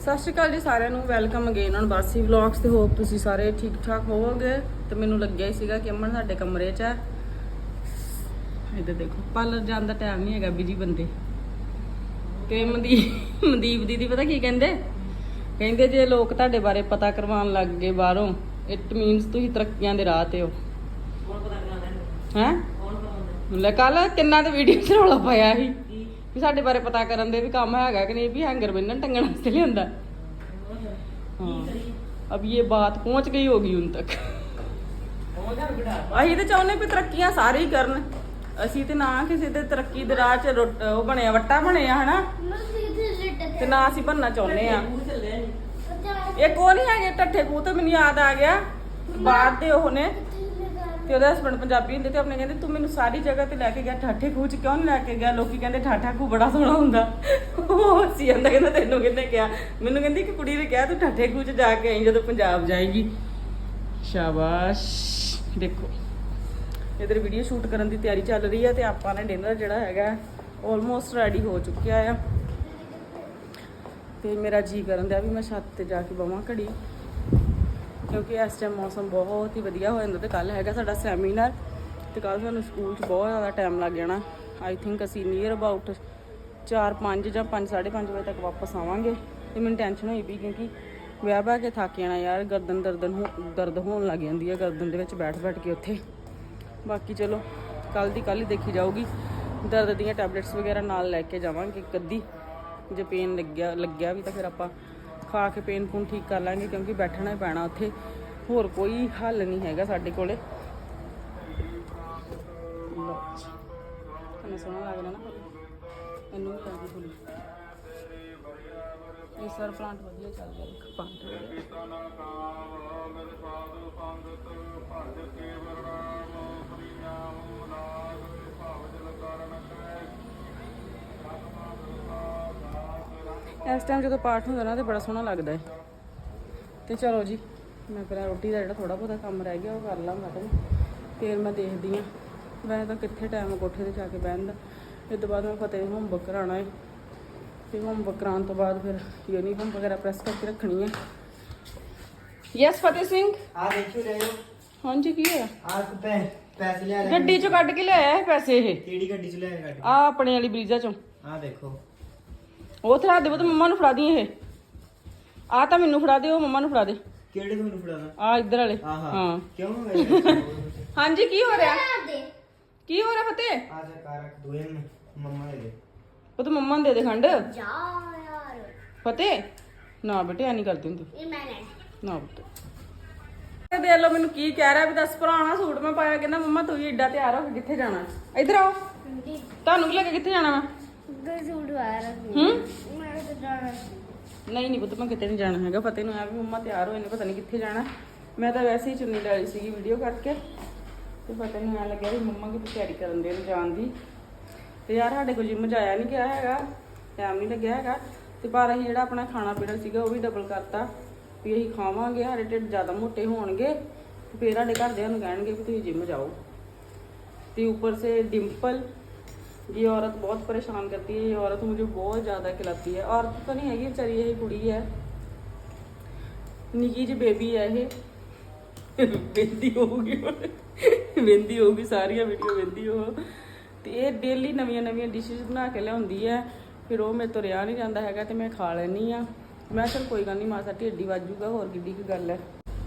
ਸਤਿ ਸ਼੍ਰੀ ਅਕਾਲ ਜੀ ਸਾਰਿਆਂ ਨੂੰ welcome again on Bassi vlogs ਤੇ ਹੋਪ ਤੁਸੀਂ ਸਾਰੇ ਠੀਕ ਠਾਕ ਹੋਵੋਗੇ। ਤੇ ਮੈਨੂੰ ਲੱਗਿਆ ਹੀ ਸੀਗਾ ਕਿ ਅਮਨ ਸਾਡੇ ਕਮਰੇ 'ਚ ਹੈ। ਇੱਧਰ ਦੇਖੋ ਪਾਰਲਰ ਜਾਣ ਦਾ ਟਾਈਮ ਨਹੀਂ ਹੈਗਾ ਬਿਜ਼ੀ ਬੰਦੇ। ਤੇ ਮਨਦੀਪ ਮਨਦੀਪ ਦੀਦੀ ਪਤਾ ਕੀ ਕਹਿੰਦੇ? ਕਹਿੰਦੇ ਜੇ ਲੋਕ ਤੁਹਾਡੇ ਬਾਰੇ ਪਤਾ ਕਰਵਾਉਣ ਲੱਗ ਗਏ ਬਾਹਰੋਂ ਇਟ ਮੀਨਸ ਤੁਸੀਂ ਤਰੱਕੀਆਂ ਦੇ ਰਾਹ ਤੇ ਹੋ। ਹੈ? ਲੈ ਕੱਲ ਕਿੰਨਾ ਤੇ ਵੀਡੀਓ 'ਚ ਰੌਲਾ ਪਾਇਆ ਸੀ। ਵੀ ਸਾਡੇ ਬਾਰੇ ਪਤਾ ਕਰਨ ਦੇ ਵੀ ਕੰਮ ਹੈਗਾ ਕਿ ਨਹੀਂ, ਵੀ ਹੈਂਗਰ ਬੰਨਣ ਟੰਗਣ ਵਾਸਤੇ ਲਿਆਂਦਾ। ਹਾਂ। ਅਬ ਇਹ ਬਾਤ ਪਹੁੰਚ ਗਈ ਹੋਗੀ ਹੁਣ ਤੱਕ। ਅਸੀਂ ਤੇ ਚਾਹੁੰਦੇ ਵੀ ਤਰੱਕੀਆਂ ਸਾਰੇ ਹੀ ਕਰਨ। ਅਸੀਂ ਤੇ ਨਾ ਕਿਸੇ ਦੇ ਤਰੱਕੀ ਦੇ ਰਾਹ 'ਚ ਉਹ ਬਣਿਆ, ਵੱਟਾ ਬਣਿਆ, ਹਨਾ? ਤੇ ਨਾ ਅਸੀਂ ਬਣਨਾ ਚਾਹੁੰਦੇ ਆ ਇੱਕ ਉਹ ਨਹੀਂ ਹੈਗੇ ਟੱਠੇ ਖੂਹ ਤੇ ਮੈਨੂੰ ਯਾਦ ਆ ਗਿਆ। ਬਾਅਦ ਦੇ ਉਹ ਨੇ ਤੇ ਉਹਦਾ ਹਸਬੰਡ ਪੰਜਾਬੀ ਹੁੰਦੇ ਤੇ ਆਪਣੇ ਕਹਿੰਦੇ, ਤੂੰ ਮੈਨੂੰ ਸਾਰੀ ਜਗ੍ਹਾ ਤੇ ਲੈ ਕੇ ਗਿਆ ਠਾਠੇ ਖੂਹ ਕਿਉਂ ਨਹੀਂ ਲੈ ਕੇ ਗਿਆ? ਲੋਕੀ ਕਹਿੰਦੇ ਠਾਠਾ ਖੂਹ ਬੜਾ ਸੋਹਣਾ ਹੁੰਦਾ। ਉਹ ਸੀ ਜਾਂਦਾ ਕਹਿੰਦਾ, ਤੈਨੂੰ ਕਿਹਨੇ ਕਿਹਾ? ਮੈਨੂੰ ਕਹਿੰਦੀ ਕਿ ਕੁੜੀ ਨੇ ਕਿਹਾ, ਤੂੰ ਠਾਠੇ ਖੂਹ ਜਾ ਕੇ ਆਈ ਜਦੋਂ ਪੰਜਾਬ ਜਾਏਗੀ। ਸ਼ਾਬਾਸ਼। ਦੇਖੋ, ਇਧਰ ਵੀਡੀਓ ਸ਼ੂਟ ਕਰਨ ਦੀ ਤਿਆਰੀ ਚੱਲ ਰਹੀ ਹੈ ਤੇ ਆਪਾਂ ਨੇ ਡਿਨਰ ਜਿਹੜਾ ਹੈਗਾ ਆਲਮੋਸਟ ਰੈਡੀ ਹੋ ਚੁੱਕਿਆ ਆ। ਤੇ ਮੇਰਾ ਜੀ ਕਰਨ ਦਿਆ ਵੀ ਮੈਂ ਛੱਤ ਤੇ ਜਾ ਕੇ ਬਵਾਂ ਘੜੀ। ਕਿਉਂਕਿ ਇਸ ਟਾਈਮ ਮੌਸਮ ਬਹੁਤ ਹੀ ਵਧੀਆ ਹੋ ਜਾਂਦਾ ਤੇ ਕੱਲ ਹੈਗਾ ਸਾਡਾ ਸੈਮੀਨਾਰ ਤੇ ਕੱਲ ਸਾਨੂੰ ਸਕੂਲ 'ਚ ਬਹੁਤ ਜ਼ਿਆਦਾ ਟਾਈਮ ਲੱਗ ਜਾਣਾ। ਆਈ ਥਿੰਕ ਅਸੀਂ ਨੀਅਰ ਅਬਾਊਟ 4 5 ਜਾਂ 5 5:30 ਵਜੇ ਤੱਕ ਵਾਪਸ ਆਵਾਂਗੇ ਤੇ ਮੈਨੂੰ ਟੈਨਸ਼ਨ ਹੋਈ ਪਈ ਕਿਉਂਕਿ ਵਿਆਹ ਬਾ ਕੇ ਥੱਕ ਜਾਣਾ ਯਾਰ, ਗਰਦਨ ਦਰਦਨ ਹੋ, ਦਰਦ ਹੋਣ ਲੱਗ ਜਾਂਦੀ ਹੈ ਗਰਦਨ ਦੇ ਵਿੱਚ ਬੈਠ ਬੈਠ ਕੇ ਉੱਥੇ। ਬਾਕੀ ਚਲੋ ਕੱਲ ਦੀ ਕੱਲ ਹੀ ਦੇਖੀ ਜਾਊਗੀ। ਦਰਦ ਦੀਆਂ ਟੈਬਲੇਟਸ ਵਗੈਰਾ ਨਾਲ ਲੈ ਕੇ ਜਾਵਾਂਗੇ ਇੱਕ ਅੱਧੀ। ਜੇ ਪੇਨ ਲੱਗਿਆ ਲੱਗਿਆ ਵੀ ਤਾਂ ਫਿਰ ਆਪਾਂ ਖਾ ਕੇ ਪੇਨ ਪੂਨ ਠੀਕ ਕਰ ਲਾਂਗੇ ਕਿਉਂਕਿ ਬੈਠਣਾ ਹੀ ਪੈਣਾ ਉੱਥੇ। ਹੋਰ ਕੋਈ ਹੱਲ ਨਹੀਂ ਹੈਗਾ ਸਾਡੇ ਕੋਲੇ। ਤੁਹਾਨੂੰ ਸੋਹਣਾ ਲੱਗ ਰਿਹਾ ਨਾ ਫੁੱਲ ਵੀ ਲੱਗਦੀ ਫੁੱਲ ਇਹ ਸਰ ਪਲਾਂਟ ਵਧੀਆ ਚੱਲ ਰਿਹਾ। ਇੱਕ ਪਲਾਂਟ ਵਧੀਆ ਇਸ ਟਾਈਮ ਜਦੋਂ ਪਾਠ ਹੁੰਦਾ ਨਾ ਤੇ ਬੜਾ ਸੋਹਣਾ ਲੱਗਦਾ ਹੈ। ਤੇ ਚਲੋ ਜੀ ਮੈਂ ਪਹਿਲਾਂ ਰੋਟੀ ਦਾ ਜਿਹੜਾ ਥੋੜਾ ਬਹੁਤਾ ਕੰਮ ਰਹਿ ਗਿਆ ਉਹ ਕਰ ਲਾਂ ਖਤਮ ਫਿਰ ਮੈਂ ਦੇਖਦੀ ਆ ਵੈਸੇ ਤਾਂ ਕਿੱਥੇ ਟਾਈਮ ਕੋਠੇ ਤੇ ਜਾ ਕੇ ਬਹਿਣ ਦਾ। ਇਹ ਤੋਂ ਬਾਅਦ ਮੈਂ ਫਤਿਹ ਹੋਮਵਰਕ ਕਰਾਉਣਾ ਹੈ। ਤੇ ਹੋਮਵਰਕ ਕਰਾਉਣ ਤੋਂ ਬਾਅਦ ਫਿਰ ਯੂਨੀਫਾਰਮ ਵਗੈਰਾ ਪ੍ਰੈਸ ਕਰਕੇ ਰੱਖਣੀ ਹੈ। ਯੈਸ ਫਤਿਹ ਸਿੰਘ? ਆ ਦੇਖਿਓ ਲੈ ਲਓ। ਹਾਂਜੀ ਕੀ ਹੋਇਆ? ਆ ਪੈ ਪੈਸੇ ਲਿਆ ਲੈ। ਗੱਡੀ ਚੋਂ ਕੱਢ ਕੇ ਲਿਆਇਆ ਇਹ ਪੈਸੇ ਇਹ? ਕਿਹੜੀ ਗੱਡੀ ਚ ਲਿਆ ਗੱਡੀ ਆ ਆਪਣੇ ਵਾਲੀ ਬਰੀਜ਼ਾ ਚੋਂ। ਆ ਦੇਖੋ। ਉਹ ਤੇ ਰੱਖ ਦੇ ਤੇ ਮੰਮਾ ਨੂੰ ਫੜਾ ਦੀ ਇਹ। ਆ ਤਾਂ ਮੈਨੂੰ ਫੜਾ ਦੇ ਉਹ ਮੰਮਾ ਨੂੰ ਫੜਾ ਦੇ। ਕਿਹੜੇ ਤੁਹਾਨੂੰ ਫੜਾਣਾ ਆ ਇੱਧਰ ਵਾਲੇ ਹਾਂ। ਕਿਉਂ ਮੈਂ ਹਾਂਜੀ ਕੀ ਹੋ ਰਿਹਾ? ਕੀ ਹੋ ਰਿਹਾ ਫਤਿਹ? ਆ ਜਾ ਕਾਰ ਰੱਖ ਦੋ ਇਹਨੂੰ ਮੰਮਾ ਦੇ ਦੇ। ਉਹ ਤਾਂ ਮੰਮਾ ਨੂੰ ਦੇ ਦੇ ਖੰਡ। ਜਾ ਯਾਰ। ਫਤਿਹ ਨਾ ਬੇਟੇ ਐ ਨਹੀਂ ਕਰਦੀ ਹੁੰਦੀ। ਇਹ ਮੈਂ ਲੈਣਾ। ਨਾ ਬੇਟੇ ਦੇ ਲੋ ਮੈਨੂੰ ਕੀ ਕਹਿ ਰਿਹਾ ਵੀ ਦੱਸ ਪੁਰਾਣਾ ਸੂਟ ਮੈਂ ਪਾਇਆ ਕਹਿੰਦਾ ਮੰਮਾ ਤੂੰ ਵੀ ਏਡਾ ਤਿਆਰ ਹੋ ਕੇ ਕਿੱਥੇ ਜਾਣਾ? ਇੱਧਰ ਆਓ। ਤੁਹਾਨੂੰ ਵੀ ਲੈ ਕੇ ਕਿੱਥੇ ਜਾਣਾ ਵਾਰ ਨਹੀਂ ਨਹੀਂ ਪੁੱਤ ਮੈਂ ਕਿਤੇ ਨਹੀਂ ਜਾਣਾ ਹੈਗਾ। ਫਤਿਹ ਨੂੰ ਆ ਵੀ ਮੰਮਾ ਤਿਆਰ ਹੋਏ ਨੇ ਪਤਾ ਨਹੀਂ ਕਿੱਥੇ ਜਾਣਾ। ਮੈਂ ਤਾਂ ਵੈਸੇ ਹੀ ਚੁੰਨੀ ਡਾਲੀ ਸੀਗੀ ਵੀਡੀਓ ਕੱਟ ਕੇ ਤੇ ਫਤਿਹ ਨੂੰ ਆ ਲੱਗਿਆ ਵੀ ਮੰਮਾ ਕਿਤੇ ਤਿਆਰੀ ਕਰਨ ਦੇ ਨੂੰ ਜਾਣ ਦੀ। ਤੇ ਯਾਰ ਸਾਡੇ ਕੋਲ ਜਿੰਮ ਜਾਇਆ ਨਹੀਂ ਗਿਆ ਹੈਗਾ। ਟਾਈਮ ਨਹੀਂ ਲੱਗਿਆ ਹੈਗਾ। ਤੇ ਪਰ ਅਸੀਂ ਜਿਹੜਾ ਆਪਣਾ ਖਾਣਾ ਪੀਣਾ ਸੀਗਾ ਉਹ ਵੀ ਡਬਲ ਕਰਤਾ। ਵੀ ਅਸੀਂ ਖਾਵਾਂਗੇ ਸਾਡੇ ਢਿੱਡ ਜ਼ਿਆਦਾ ਮੋਟੇ ਹੋਣਗੇ। ਤੇ ਫਿਰ ਸਾਡੇ ਘਰਦਿਆਂ ਨੂੰ ਕਹਿਣਗੇ ਵੀ ਤੁਸੀਂ ਜਿੰਮ ਜਾਓ। ਤੇ ਉੱਪਰ ਸੇ ਡਿੰਪਲ ये औरत बहुत परेशान करती है ये औरत मुझे बहुत ज़्यादा खिलाती है औरत तो नहीं हैगी बेचारी यही कुड़ी है निकी जी बेबी है ये ਵੇਂਦੀ ਹੋਊਗੀ ਵੇਂਦੀ ਹੋਊਗੀ ਸਾਰੀਆਂ ਵੀਡੀਓ ਵੇਂਦੀ ਉਹ ਤੇ ਇਹ ਡੇਲੀ ਨਵੀਆਂ ਨਵੀਆਂ ਡਿਸ਼ਸ ਬਣਾ ਕੇ ਲਿਆਉਂਦੀ ਹੈ ਫਿਰ ਉਹ ਮੇਰੇ ਤੋਂ ਰਿਆ ਨਹੀਂ ਜਾਂਦਾ ਹੈਗਾ ਤੇ ਮੈਂ ਖਾ ਲੈਣੀ ਆ ਮੈਂ ਚਲ ਕੋਈ ਗੱਲ ਨਹੀਂ ਮਾਸਾ ਢੇਡੀ ਵਾਜੂਗਾ ਹੋਰ ਕਿੱਡੀ ਕੀ ਗੱਲ ਹੈ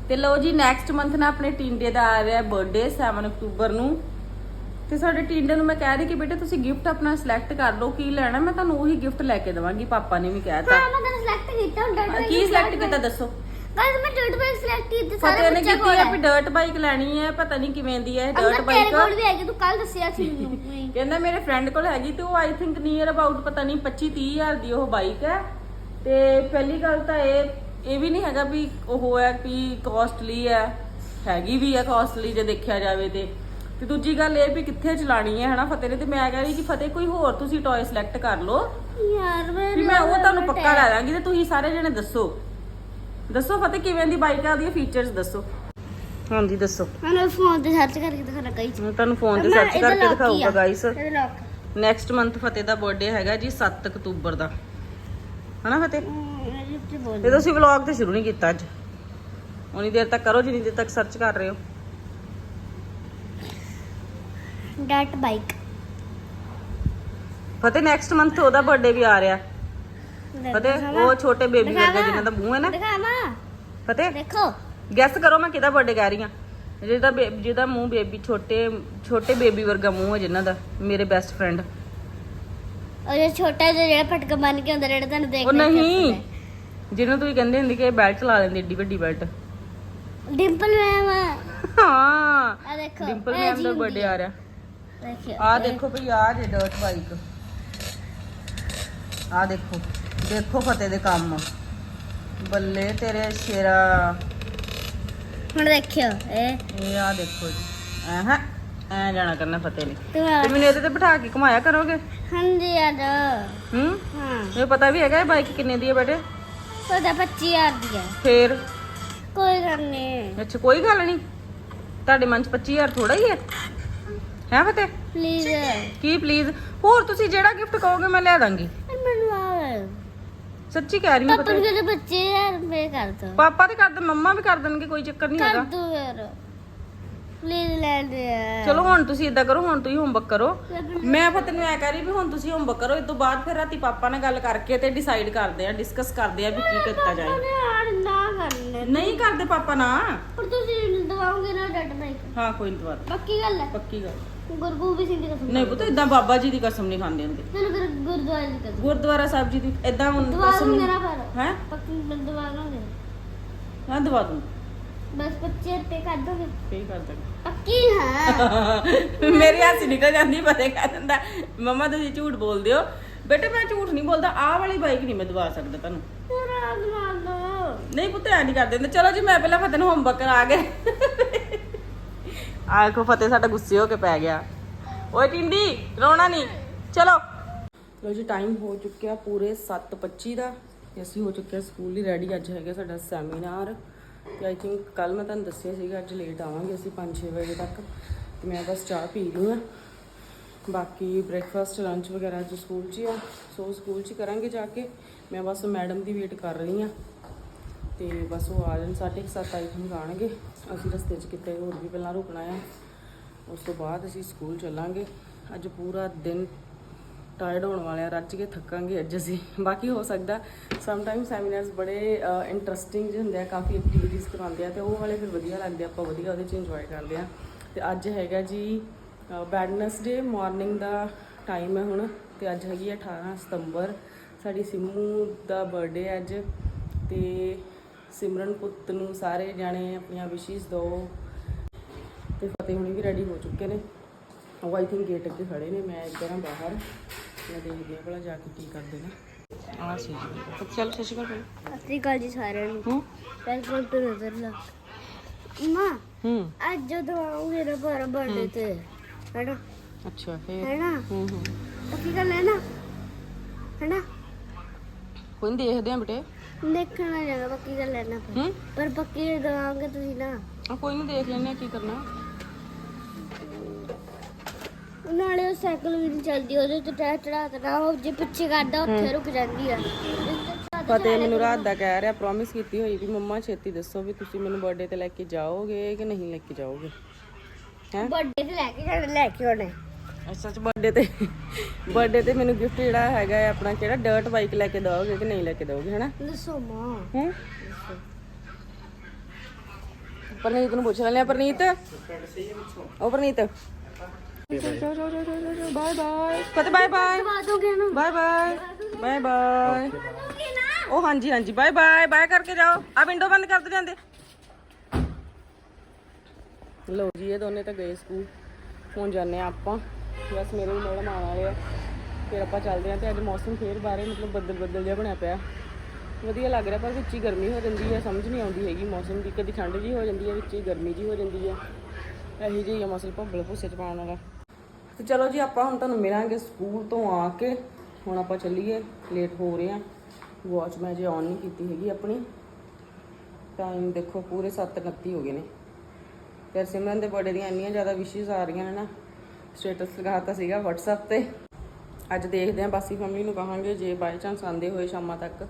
ਤੇ ਲਓ ਜੀ ਨੈਕਸਟ ਮੰਥ ਨਾ ਆਪਣੇ ਟਿੰਡੇ ਦਾ ਆ ਰਿਹਾ ਬਰਥਡੇ 7 ਅਕਤੂਬਰ ਨੂੰ ਤੇ ਸਾਡੇ ਟਿੰਡੇ ਨੂੰ ਮੈਂ ਕਹਿ ਰਹੀ ਕਿ ਬੇਟੇ ਤੁਸੀਂ ਗਿਫਟ ਆਪਣਾ ਸਿਲੈਕਟ ਕਰ ਲਓ ਕੀ ਲੈਣਾ? ਮੈਂ ਤੁਹਾਨੂੰ ਉਹੀ ਗਿਫਟ ਲੈ ਕੇ ਦੇਵਾਂਗੀ ਪਾਪਾ ਨੇ ਵੀ ਕਹਿਤਾ ਹਾਂ ਮੈਂ ਤਾਂ ਸਿਲੈਕਟ ਕੀਤਾ ਹੁਣ ਡਾਟ ਕੀ ਸਿਲੈਕਟ ਕੀਤਾ ਦੱਸੋ? ਗਾਇਸ ਮੈਂ ਡਾਟ ਬਾਈਕ ਸਿਲੈਕਟ ਕੀਤੀ ਸਾਰੇ ਬੱਚੇ ਕੀਤੀ ਹੈ। ਵੀ ਡਰਟ ਬਾਈਕ ਲੈਣੀ ਹੈ ਪਤਾ ਨਹੀਂ ਕਿਵੇਂ ਦੀ ਹੈ ਡਰਟ ਅੰਦਰ ਤੇਰੇ ਕੋਲ ਬਾਈਕ ਵੀ ਹੈਗੀ ਤੂੰ ਕੱਲ ਦੱਸਿਆ ਸੀ ਮੈਨੂੰ ਕਹਿੰਦਾ ਮੇਰੇ ਫਰੈਂਡ ਕੋਲ ਹੈਗੀ ਤੇ ਉਹ ਆਈ ਥਿੰਕ ਨੀਅਰ ਅਬਾਊਟ ਪਤਾ ਨਹੀਂ 25 30 ਹਜ਼ਾਰ ਦੀ ਉਹ ਬਾਈਕ ਹੈ। ਤੇ ਪਹਿਲੀ ਗੱਲ ਤਾਂ ਇਹ ਇਹ ਵੀ ਨਹੀਂ ਹੈਗਾ ਵੀ ਉਹ ਹੈ ਕਿ ਕਾਸਟਲੀ ਹੈ ਹੈਗੀ ਵੀ ਹੈ ਕਾਸਟਲੀ ਜੇ ਦੇਖਿਆ ਜਾਵੇ ਤੇ। ਤੇ ਦੂਜੀ ਗੱਲ ਇਹ ਵੀ ਕਿੱਥੇ ਚਲਾਣੀ ਹੈ ਹਨਾ? ਫਤਿਹ ਨੇ ਤੇ ਮੈਂ ਕਹਿ ਰਹੀ ਕਿ ਫਤਿਹ ਕੋਈ ਹੋਰ ਤੁਸੀਂ ਟੌਏ ਸਿਲੈਕਟ ਕਰ ਲਓ। ਯਾਰ ਮੈਂ ਵੀ ਮੈਂ ਉਹ ਤੁਹਾਨੂੰ ਪੱਕਾ ਲੈ ਦਾਂਗੀ ਤੇ ਤੁਸੀਂ ਸਾਰੇ ਜਣੇ ਦੱਸੋ। ਦੱਸੋ ਫਤਿਹ ਕਿਵੇਂ ਦੀ ਬਾਈਕ ਆ ਉਹਦੀਆਂ ਫੀਚਰਸ ਦੱਸੋ। ਹਾਂਜੀ ਦੱਸੋ। ਮੈਂ ਫੋਨ ਤੇ ਸਰਚ ਕਰਕੇ ਦਿਖਾਣਾ ਕਈ ਮੈਂ ਤੁਹਾਨੂੰ ਫੋਨ ਤੇ ਸਰਚ ਕਰਕੇ ਦਿਖਾਊਗਾ ਲੋਕ ਨੈਕਸਟ ਮੰਥ ਫਤਿਹ ਦਾ ਬਰਥਡੇ ਹੈਗਾ ਜੀ 7 ਅਕਤੂਬਰ ਦਾ। ਹਨਾ ਫਤਿਹ? ਤੇ ਤੁਸੀਂ ਵਲੌਗ ਤੇ ਸ਼ੁਰੂ ਨਹੀਂ ਕੀਤਾ ਅੱਜ। ਉਨੀ ਦੇਰ ਤੱਕ ਕਰੋ ਜਿੰਨੀ ਦੇਰ ਤੱਕ ਸਰਚ ਕਰ ਰਹੇ ਹੋ। Dot bike. Fateh next month ਉਹਦਾ ਬਰਥਡੇ ਵੀ ਆ ਰਿਹਾ। ਫਤਿਹ ਉਹ ਛੋਟੇ ਬੇਬੀ ਵਰਗਾ ਜਿਨ੍ਹਾਂ ਦਾ ਮੂੰਹ ਹੈ ਨਾ। ਦਿਖਾਵਾ। ਫਤਿਹ ਦੇਖੋ। ਗੈਸ ਕਰੋ ਮੈਂ ਕਿਹਦਾ ਬਰਥਡੇ ਕਹਿ ਰਹੀ ਹਾਂ। ਜਿਹਦਾ ਬੇ- ਜਿਹਦਾ ਮੂੰਹ ਬੇਬੀ ਛੋਟੇ ਛੋਟੇ ਬੇਬੀ ਵਰਗਾ ਮੂੰਹ ਹੈ ਜਿਨ੍ਹਾਂ ਦਾ ਮੇਰੇ ਬੈਸਟ ਫਰੈਂਡ ਉਹ ਜਿਹੜਾ ਛੋਟਾ ਜਿਹਾ ਜਿਹੜਾ ਪਟਕਾ ਬੰਨ ਕੇ ਹੁੰਦਾ ਜਿਹੜਾ ਤੁਹਾਨੂੰ ਦੇਖ ਉਹ ਨਹੀਂ। ਜਿਹਨੂੰ ਤੁਸੀਂ ਕਹਿੰਦੇ ਹੁੰਦੇ ਕਿ ਬੈਲਟ ਚਲਾ ਲੈਂਦੇ ਏਡੀ ਵੱਡੀ ਬੈਲਟ ਡਿੰਪਲ ਮੈਮ। ਹਾਂ। ਆ ਦੇਖੋ ਡਿੰਪਲ ਮੈਮ ਦਾ ਬਰਥਡੇ ਆ ਰਿਹਾ। ਆ ਦੇਖੋ ਭਈ ਆ ਜੇ ਡਰਟ ਬਾਈਕ ਆ ਦੇਖੋ ਦੇਖੋ ਫਤਿਹ ਦੇ ਕੰਮ। ਬੱਲੇ ਤੇਰੇ ਸ਼ੇਰਾ। ਹੁਣ ਦੇਖਿਓ ਇਹ। ਇਹ ਆ ਦੇਖੋ ਜੀ। ਐਹ ਐ ਜਾਣਾ ਕਰਨਾ ਫਤਿਹ ਨੇ ਤੂੰ ਮੈਨੂੰ ਇਹਦੇ ਤੇ ਬਿਠਾ ਕੇ ਘੁਮਾਇਆ ਕਰੋਗੇ? ਹਾਂਜੀ ਆ ਜਾ। ਹੂੰ? ਹਾਂ। ਇਹ ਪਤਾ ਵੀ ਹੈਗਾ ਇਹ ਬਾਈਕ ਕਿੰਨੇ ਦੀ ਹੈ ਬੇਟੇ? ਉਹਦਾ 25000 ਦੀ ਹੈ ਫੇਰ? ਕੋਈ ਗੱਲ ਨਹੀਂ ਅੱਛਾ ਕੋਈ ਗੱਲ ਨਹੀਂ ਤੁਹਾਡੇ ਮਨ ਚ 25000 ਥੋੜਾ ਹੀ ਹੈ। ਹੈ ਫਤਿਹ? ਪਲੀਜ਼ ਕੀ ਪਲੀਜ਼ ਹੋਰ ਤੁਸੀਂ ਜਿਹੜਾ ਗਿਫਟ ਕਹੋਗੇ ਮੈਂ ਲੈ ਦਾਂਗੀ। ਮੈਨੂੰ ਆ ਸੱਚੀ ਕਹਿ ਰਹੀ ਹਾਂ ਪਾਪਾ ਕਹਿੰਦੇ ਬੱਚੇ ਯਾਰ ਮੈਂ ਕਰ ਦੋ ਪਾਪਾ ਤੇ ਕਰਦੇ ਮੰਮਾ ਵੀ ਕਰ ਦੇਣਗੇ ਕੋਈ ਚੱਕਰ ਨਹੀਂ ਕਰ ਹੈਗਾ ਦੋ ਯਾਰ ਪਲੀਜ਼ ਲੈ ਦੇ ਚਲੋ ਹੁਣ ਤੁਸੀਂ ਇਦਾਂ ਕਰੋ ਹੁਣ ਤੁਸੀਂ ਹੋਮਵਰਕ ਕਰੋ। ਮੈਂ ਫਤਿਹ ਨੂੰ ਐ ਕਹਿ ਰਹੀ ਵੀ ਹੁਣ ਤੁਸੀਂ ਹੋਮਵਰਕ ਕਰੋ ਇਸ ਤੋਂ ਬਾਅਦ ਫਿਰ ਰਾਤੀ ਪਾਪਾ ਨਾਲ ਗੱਲ ਕਰਕੇ ਤੇ ਡਿਸਾਈਡ ਕਰਦੇ ਆ ਡਿਸਕਸ ਕਰਦੇ ਆ ਵੀ ਕੀ ਕੀਤਾ ਜਾਏ। ਨਾ ਕਰਨੇ ਨਹੀਂ ਕਰਦੇ ਪਾਪਾ ਨਾ। ਪਰ ਤੁਸੀਂ ਦਵਾਓਗੇ ਨਾ ਡੱਟ ਬਾਈਕ ਹਾਂ ਕੋਈ ਨਹੀਂ ਦੁਬਾਰਾ ਪੱਕੀ ਗੱਲ ਹੈ? ਪੱਕੀ ਗੱਲ। ਗੁਰਗੋਬਿੰਦ ਸਿੰਘ ਦੀ ਕਸਮ ਨਹੀਂ ਪੁੱਤ ਇਦਾਂ ਬਾਬਾ ਜੀ ਦੀ ਕਸਮ ਨਹੀਂ ਖਾਂਦੇ ਹੁੰਦੇ। ਚਲੋ ਗੁਰ ਗੁਰਦੁਆਰੇ ਦੀ ਕਸਮ। ਗੁਰਦੁਆਰਾ ਸਾਹਿਬ ਜੀ ਦੀ ਇਦਾਂ ਹੁਣ ਦਵਾ ਕਸਮ ਦੂੰਗੇ ਨਹੀਂ। ਨਾ ਪਰ ਹੈ? ਪੱਕੀ ਮੈਂ ਦਵਾ ਦੂੰਗੇ ਹਾਂ ਦਵਾ ਦੂੰ। ਬਸ 25 ਰੁਪਏ ਕਰ ਦੋਗੇ। ਕੀ ਕਰ ਦਾਂਗੇ। ਪੱਕੀ ਹਾਂ। ਮੇਰੀ ਹਾਸੀ ਨਿਕਲ ਜਾਂਦੀ ਪਤਾ ਕਹਿ ਦਿੰਦਾ। ਮਮਾ ਤੁਸੀਂ ਝੂਠ ਬੋਲਦੇ ਹੋ। ਬੇਟੇ ਮੈਂ ਝੂਠ ਨਹੀਂ ਬੋਲਦਾ ਆਹ ਵਾਲੀ ਬਾਈਕ ਨਹੀਂ ਮੈਂ ਦਵਾ ਸਕਦਾ ਤੁਹਾਨੂੰ। ਪੂਰਾ ਦਵਾ ਦੋ ਨਹੀਂ ਪੁੱਤ ਐ ਨਹੀਂ ਕਰਦੇ ਹੁੰਦੇ। ਚਲੋ ਜੀ ਮੈਂ ਪਹਿਲਾਂ ਫਤਿਹ ਨੂੰ ਹੋਮਵਰਕ ਕਰਾ ਕੇ ਆਖੋ ਫਤਿਹ ਸਾਡਾ ਗੁੱਸੇ ਹੋ ਕੇ ਪੈ ਗਿਆ। ਓਏ ਟਿੰਡੀ, ਰੋਣਾ ਨਹੀਂ। ਚਲੋ। ਲੋ ਜੀ ਟਾਈਮ ਹੋ ਚੁੱਕਿਆ ਪੂਰੇ 7:25 ਦਾ। ਅਸੀਂ ਹੋ ਚੁੱਕਿਆ ਸਕੂਲ ਹੀ ਰੈਡੀ ਅੱਜ ਹੈਗਾ ਸਾਡਾ ਸੈਮੀਨਾਰ ਤੇ ਆਈ ਥਿੰਕ ਕੱਲ ਮੈਂ ਤੁਹਾਨੂੰ ਦੱਸਿਆ ਸੀਗਾ, ਅੱਜ ਲੇਟ ਆਵਾਂਗੇ ਅਸੀਂ 5-6 ਵਜੇ ਤੱਕ। ਤੇ ਮੈਂ ਬਸ ਚਾਹ ਪੀ ਲਈ ਆ ਬਾਕੀ ਬ੍ਰੇਕਫਾਸਟ ਲੰਚ ਵਗੈਰਾ ਅੱਜ ਸਕੂਲ 'ਚ ਹੀ ਆ। ਸੋ ਸਕੂਲ 'ਚ ਕਰਾਂਗੇ ਜਾ ਕੇ। ਮੈਂ ਬਸ ਮੈਡਮ ਦੀ ਵੇਟ ਕਰ ਰਹੀ ਆ ਤੇ ਬਸ ਉਹ ਆ ਜਾਣ, ਸਾਢੇ ਕੁ ਸੱਤ ਆਈ ਥਿੰਕ ਆਣਗੇ ਅਸੀਂ ਰਸਤੇ 'ਚ ਕਿਤੇ ਹੋਰ ਵੀ ਪਹਿਲਾਂ ਰੁਕਣਾ ਆ। ਉਸ ਤੋਂ ਬਾਅਦ ਅਸੀਂ ਸਕੂਲ ਚੱਲਾਂਗੇ। ਅੱਜ ਪੂਰਾ ਦਿਨ ਟਾਇਰਡ ਹੋਣ ਵਾਲੇ ਆ, ਰੱਜ ਕੇ ਥੱਕਾਂਗੇ ਅੱਜ ਅਸੀਂ। ਬਾਕੀ ਹੋ ਸਕਦਾ ਸਮ ਟਾਈਮ ਸੈਮੀਨਾਰਸ ਬੜੇ ਇੰਟਰਸਟਿੰਗ ਜਿਹੇ ਹੁੰਦੇ ਆ, ਕਾਫੀ ਐਕਟੀਵਿਟੀਜ਼ ਕਰਵਾਉਂਦੇ ਆ ਤੇ ਉਹ ਵਾਲੇ ਫਿਰ ਵਧੀਆ ਲੱਗਦੇ ਆਪਾਂ ਵਧੀਆ ਉਹਦੇ 'ਚ ਇੰਜੋਏ ਕਰਦੇ ਆ। ਤੇ ਅੱਜ ਹੈਗਾ ਜੀ ਵੈਡਨਸਡੇ ਮਾਰਨਿੰਗ ਦਾ ਟਾਈਮ ਹੈ ਹੁਣ ਤੇ ਅੱਜ ਹੈਗੀ ਹੈ 18 ਸਤੰਬਰ। ਸਾਡੀ ਸਿੰਮੂ ਦਾ ਬਰਥਡੇ ਹੈ ਅੱਜ ਤੇ ਸਿਮਰਨ ਪੁੱਤ ਨੂੰ ਸਾਰੇ ਜਾਣੇ ਆਪਣੀਆਂ ਵਿਸ਼ੇਸ ਦਿਓ। ਤੇ ਫਤਿਹ ਹੁਣੀ ਵੀ ਰੈਡੀ ਹੋ ਚੁੱਕੇ ਨੇ। ਉਹ ਆਈ ਥਿੰਕ ਗੇਟ ਅੱਗੇ ਖੜੇ ਨੇ ਮੈਂ ਇੱਧਰ ਆ ਬਾਹਰ। ਮੈਂ ਦੇਖਦੀ ਹਾਂ ਭਲਾ ਜਾ ਕੇ ਕੀ ਕਰਦੇ ਨੇ। ਆ ਸੀ ਚੱਲ ਸਤਿ ਸ਼੍ਰੀ ਅਕਾਲ ਅਸਲੀ ਗੱਲ ਜੀ ਸਾਰਿਆਂ ਨੂੰ। ਹੂੰ? ਵੈਲਕਮ ਟੂ ਨਜ਼ਰ ਲੱਗ ਮਾਂ ਹੂੰ। ਅੱਜ ਜਦੋਂ ਆਉਂਗੇ ਨਾ ਪਰ ਬਰਥਡੇ ਤੇ ਹੈਨਾ? ਅੱਛਾ ਫੇਰ? ਹੈਨਾ? ਹੂੰ ਹੂੰ। ਪੱਕੀ ਗੱਲ ਹੈ ਨਾ? ਹੈਨਾ? ਕੋਈ ਦੇਖਦੇ ਆ ਬੇਟੇ। ਦੇਖਣਾ ਜਾਗਾ ਪੱਕੀ ਗੱਲ ਹੈ ਨਾ ਪਰ। ਹੂੰ? ਪਰ ਪੱਕੀ ਦਵਾਓਗੇ ਤੁਸੀਂ ਨਾ। ਆ ਕੋਈ ਨਹੀਂ ਦੇਖ ਲੈਣੇ ਆ ਕੀ ਕਰਨਾ। ਨਾਲੇ ਉਹ ਸਾਈਕਲ ਵੀ ਨਹੀਂ ਚੱਲਦੀ ਉਹਦੇ ਤੇ ਟਾਇਰ ਚੜਾ ਦੇਣਾ ਉਹ ਜੇ ਪਿੱਛੇ ਕਰਦਾ ਉੱਥੇ ਰੁਕ ਜਾਂਦੀ ਆ। ਫਤਿਹ ਮੈਨੂੰ ਰਾਤ ਦਾ ਕਹਿ ਰਿਹਾ ਪ੍ਰੋਮਿਸ ਕੀਤੀ ਹੋਈ ਵੀ ਮੰਮਾ ਛੇਤੀ ਦੱਸੋ ਵੀ ਤੁਸੀਂ ਮੈਨੂੰ ਬਰਥਡੇ ਤੇ ਲੈ ਕੇ ਜਾਓਗੇ ਕਿ ਨਹੀਂ ਲੈ ਕੇ ਜਾਓਗੇ। ਹੈ? ਬਰਥਡੇ ਤੇ ਲੈ ਕੇ ਜਾਣਾ ਲੈ ਕੇ ਆਉਣਾ। ਅੱਛਾ ਅੱਛਾ ਬਰਥਡੇ ਤੇ ਬਰਥਡੇ ਤੇ ਮੈਨੂੰ ਗਿਫਟ ਜਿਹੜਾ ਹੈਗਾ ਹੈ ਆਪਣਾ ਕਿਹੜਾ ਡਰਟ ਬਾਈਕ ਲੈ ਕੇ ਦੋਗੇ ਕਿ ਨਹੀਂ ਲੈ ਕੇ ਦੋਗੇ ਹਨਾ? ਦੱਸੋ ਮਾਂ। ਹੂੰ? ਪਰਨੀਤ ਨੂੰ ਪੁੱਛ ਲੈਂਦੇ ਆ ਪਰਨੀਤ। ਉਹ Parneet. Bye bye Fateh bye bye ਦਵਾ ਦੋਗੇ ਨਾ ਬਾਏ ਬਾਏ ਬਾਏ ਬਾਏ ਉਹ ਹਾਂਜੀ ਹਾਂਜੀ। ਬਾਏ ਬਾਏ ਬਾਏ ਕਰਕੇ ਜਾਓ। ਆ ਵਿੰਡੋ ਬੰਦ ਕਰ ਦੇ ਜਾਂਦੇ ਲੋ ਜੀ ਇਹ ਦੋਨੇ ਤਾਂ ਗਏ ਸਕੂਲ ਹੁਣ ਜਾਂਦੇ ਆ ਆਪਾਂ। ਬਸ ਮੇਰੇ ਵੀ ਮੈਡਮ ਆਉਣ ਵਾਲੇ ਆ। ਫਿਰ ਆਪਾਂ ਚੱਲਦੇ ਆ ਤੇ ਅੱਜ ਮੌਸਮ ਫੇਰ ਬਾਰੇ ਮਤਲਬ ਬੱਦਲ ਬੱਦਲ ਜਿਹਾ ਬਣਿਆ ਪਿਆ। ਵਧੀਆ ਲੱਗ ਰਿਹਾ ਪਰ ਵਿੱਚ ਹੀ ਗਰਮੀ ਹੋ ਜਾਂਦੀ ਹੈ ਸਮਝ ਨਹੀਂ ਆਉਂਦੀ ਹੈਗੀ ਮੌਸਮ ਦੀ। ਕਦੀ ਠੰਡ ਜੀ ਹੋ ਜਾਂਦੀ ਹੈ ਵਿੱਚ ਹੀ ਗਰਮੀ ਜੀ ਹੋ ਜਾਂਦੀ ਹੈ ਇਹੀ ਜਿਹੀ ਆ ਮੌਸਮ ਭੱਬਲ ਭੁੱਸੇ ਚ ਪਾਉਣ ਵਾਲਾ। ਤੇ ਚਲੋ ਜੀ, ਆਪਾਂ ਹੁਣ ਤੁਹਾਨੂੰ ਮਿਲਾਂਗੇ ਸਕੂਲ ਤੋਂ ਆ ਕੇ। ਹੁਣ ਆਪਾਂ ਚੱਲੀਏ ਲੇਟ ਹੋ ਰਹੇ ਆ। ਵਾਚ ਮੈਂ ਜੇ ਆਨ ਨਹੀਂ ਕੀਤੀ ਹੈਗੀ ਆਪਣੀ। ਟਾਈਮ ਦੇਖੋ, ਪੂਰੇ 7:29 ਹੋ ਗਏ ਨੇ। ਫਿਰ ਸਿਮਰਨ ਦੇ ਬਰਥਡੇ ਦੀਆਂ ਇੰਨੀਆਂ ਜ਼ਿਆਦਾ ਵਿਸ਼ੇਸ ਆ ਰਹੀਆਂ ਨੇ ਨਾ। ਸਟੇਟਸ ਲਗਾਤਾ ਸੀਗਾ WhatsApp ਤੇ। ਅੱਜ ਦੇਖਦੇ ਆਂ ਬਾਸੀ ਫੈਮਿਲੀ ਨੂੰ ਕਹਾਂਗੇ ਜੇ ਬਾਈ ਚਾਂਸ ਆਂਦੇ ਹੋਏ ਸ਼ਾਮਾਂ ਤੱਕ।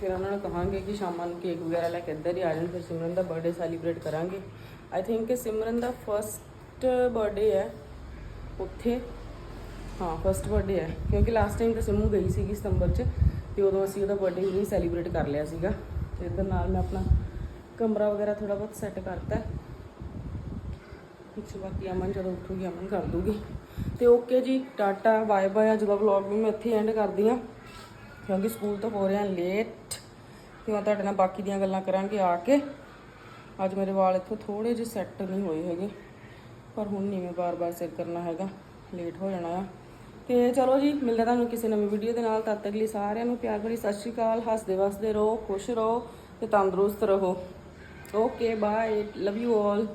ਫਿਰ ਉਹਨਾਂ ਨੂੰ ਕਹਾਂਗੇ ਕਿ ਸ਼ਾਮਾਂ ਨੂੰ ਕੇਕ ਵਗੈਰਾ ਲੈ ਕੇ ਇੱਧਰ ਹੀ ਆ ਜਾਣ, ਫਿਰ ਸਿਮਰਨ ਦਾ ਬਰਥਡੇ ਸੈਲੀਬ੍ਰੇਟ ਕਰਾਂਗੇ। ਆਈ ਥਿੰਕ ਕਿ ਸਿਮਰਨ ਦਾ ਫਰਸਟ ਬਰਥਡੇ ਹੈ ਉੱਥੇ। ਹਾਂ ਫਰਸਟ ਬਰਥਡੇ ਹੈ, ਕਿਉਂਕਿ ਲਾਸਟ ਟਾਈਮ ਤਾਂ ਸਿਮੂ ਗਈ ਸੀਗੀ ਸਤੰਬਰ 'ਚ, ਤੇ ਉਦੋਂ ਅਸੀਂ ਉਹਦਾ ਬਰਥਡੇ ਹੀ ਸੈਲੀਬ੍ਰੇਟ ਕਰ ਲਿਆ ਸੀਗਾ। ਤੇ ਇੱਧਰ ਨਾਲ ਮੈਂ ਆਪਣਾ ਕਮਰਾ ਵਗੈਰਾ ਥੋੜਾ ਬਹੁਤ ਸੈੱਟ ਕਰਤਾ। ਹੈ ਬਾਕੀ ਅਮਨ ਜਦੋਂ ਉੱਠੂਗੀ, ਅਮਨ ਕਰ ਦੂਗੀ। ਤੇ ਓਕੇ ਜੀ, ਟਾਟਾ, ਬਾਏ ਬਾਏ। ਅੱਜ ਦਾ ਵਲੌਗ ਵੀ ਮੈਂ ਇੱਥੇ ਐਂਡ ਕਰਦੀ ਆ ਕਿਉਂਕਿ ਸਕੂਲ ਤੋਂ ਹੋ ਰਿਹਾ ਲੇਟ ਤੇ ਮੈਂ ਤੁਹਾਡੇ ਨਾਲ ਬਾਕੀ ਦੀਆਂ ਗੱਲਾਂ ਕਰਾਂਗੇ ਆ ਕੇ। ਅੱਜ ਮੇਰੇ ਵਾਲ ਇੱਥੋਂ ਥੋੜੇ ਜਿਹੇ ਸੈੱਟ ਨਹੀਂ ਹੋਏ ਹੈਗੇ, ਪਰ ਹੁਣ ਨਹੀਂ ਮੈਂ ਬਾਰ-ਬਾਰ ਸਿਰ ਕਰਨਾ ਹੈਗਾ ਲੇਟ ਹੋ ਜਾਣਾ ਆ। ਤੇ ਚਲੋ ਜੀ, ਮਿਲਦੇ ਤੁਹਾਨੂੰ ਕਿਸੇ ਨਵੀਂ ਵੀਡੀਓ ਦੇ ਨਾਲ। ਤਦ ਤੱਕ ਲਈ ਸਾਰਿਆਂ ਨੂੰ ਪਿਆਰ ਭਰੀ ਸਤਿ ਸ਼੍ਰੀ ਅਕਾਲ। ਹੱਸਦੇ ਵਸਦੇ ਰਹੋ, ਖੁਸ਼ ਰਹੋ ਤੇ ਤੰਦਰੁਸਤ ਰਹੋ। Okay bye love you all